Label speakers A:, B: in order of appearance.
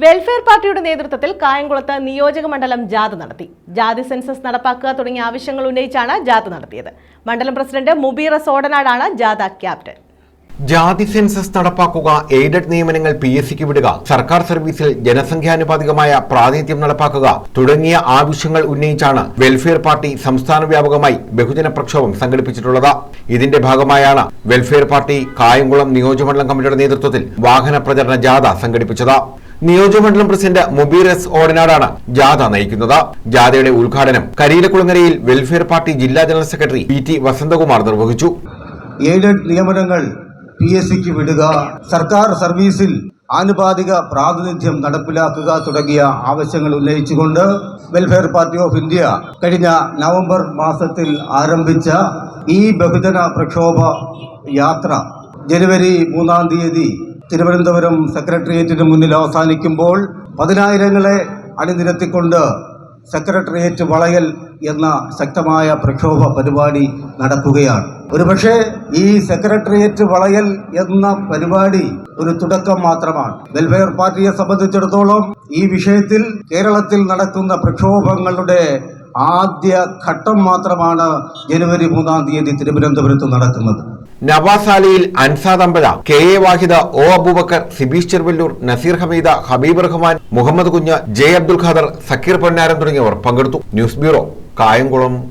A: Welfare പാർട്ടിയുടെ നേതൃത്വത്തിൽ കായംകുളത്ത് നിയോജക മണ്ഡലം ജാഥ നടത്തി. ജാതി സെൻസസ് നടപ്പാക്കുക തുടങ്ങിയ ആവശ്യങ്ങൾ ഉന്നയിച്ചാണ് ജാഥ നടത്തിയത്. മണ്ഡലം പ്രസിഡന്റ് മുബീറ സോഡനാടാണ് ജാഥ ക്യാപ്റ്റൻ.
B: ജാതി സെൻസസ് നടപ്പാക്കുക എയ്ഡഡ് നിയമനങ്ങൾ പി എസ് സിക്ക് വിടുക സർക്കാർ സർവീസിൽ ജനസംഖ്യാനുപാതികമായ പ്രാതിനിധ്യം നടപ്പാക്കുക തുടങ്ങിയ ആവശ്യങ്ങൾ ഉന്നയിച്ചാണ് വെൽഫെയർ പാർട്ടി സംസ്ഥാന വ്യാപകമായി ബഹുജന പ്രക്ഷോഭം സംഘടിപ്പിച്ചിട്ടുള്ളത്. ഇതിന്റെ ഭാഗമായാണ് വെൽഫെയർ പാർട്ടി കായംകുളം നിയോജകമണ്ഡലം കമ്മിറ്റിയുടെ നേതൃത്വത്തിൽ വാഹന പ്രചരണ ജാഥ സംഘടിപ്പിച്ചത്. നിയോജകമണ്ഡലം പ്രസിഡന്റ് മുബീർ എസ് ഓടനാടാണ് ജാഥ നയിക്കുന്നത്. ജാഥയുടെ ഉദ്ഘാടനം കരീലക്കുളങ്ങരയിൽ വെൽഫെയർ പാർട്ടി ജില്ലാ general secretary P T Vasanthakumar നിർവഹിച്ചു.
C: ഏഴ് നിയമനങ്ങൾ പി എസ് സിക്ക് വിടുക സർക്കാർ സർവീസിൽ ആനുപാതിക പ്രാതിനിധ്യം നടപ്പിലാക്കുക തുടങ്ങിയ ആവശ്യങ്ങൾ ഉന്നയിച്ചുകൊണ്ട് വെൽഫെയർ പാർട്ടി ഓഫ് ഇന്ത്യ കഴിഞ്ഞ നവംബർ മാസത്തിൽ ആരംഭിച്ച ഈ ബഹുജന പ്രക്ഷോഭ യാത്ര ജനുവരി മൂന്നാം തീയതി തിരുവനന്തപുരം സെക്രട്ടേറിയറ്റിന് മുന്നിൽ അവസാനിക്കുമ്പോൾ പതിനായിരങ്ങളെ അണിനിരത്തിക്കൊണ്ട് സെക്രട്ടേറിയറ്റ് വളയൽ എന്ന ശക്തമായ പ്രക്ഷോഭ പരിപാടി നടക്കുകയാണ്. ഒരുപക്ഷെ ഈ സെക്രട്ടേറിയറ്റ് വളയൽ എന്ന പരിപാടി ഒരു തുടക്കം മാത്രമാണ്. വെൽഫെയർ പാർട്ടിയെ സംബന്ധിച്ചിടത്തോളം ഈ വിഷയത്തിൽ കേരളത്തിൽ നടക്കുന്ന പ്രക്ഷോഭങ്ങളുടെ ആദ്യ ഘട്ടം മാത്രമാണ് ജനുവരി മൂന്നാം തീയതി തിരുവനന്തപുരത്ത് നടക്കുന്നത്.
B: Navas അലിയിൽ Ansad K A Vahida O Abubakar Sibeesh Cheruvallur Naseer Hameeda Habeeb Rahman Muhammad Kunju J Abdul Khader Sakkeer Ponnaran തുടങ്ങിയവർ പങ്കെടുത്തു. News bureau Kayamkulam.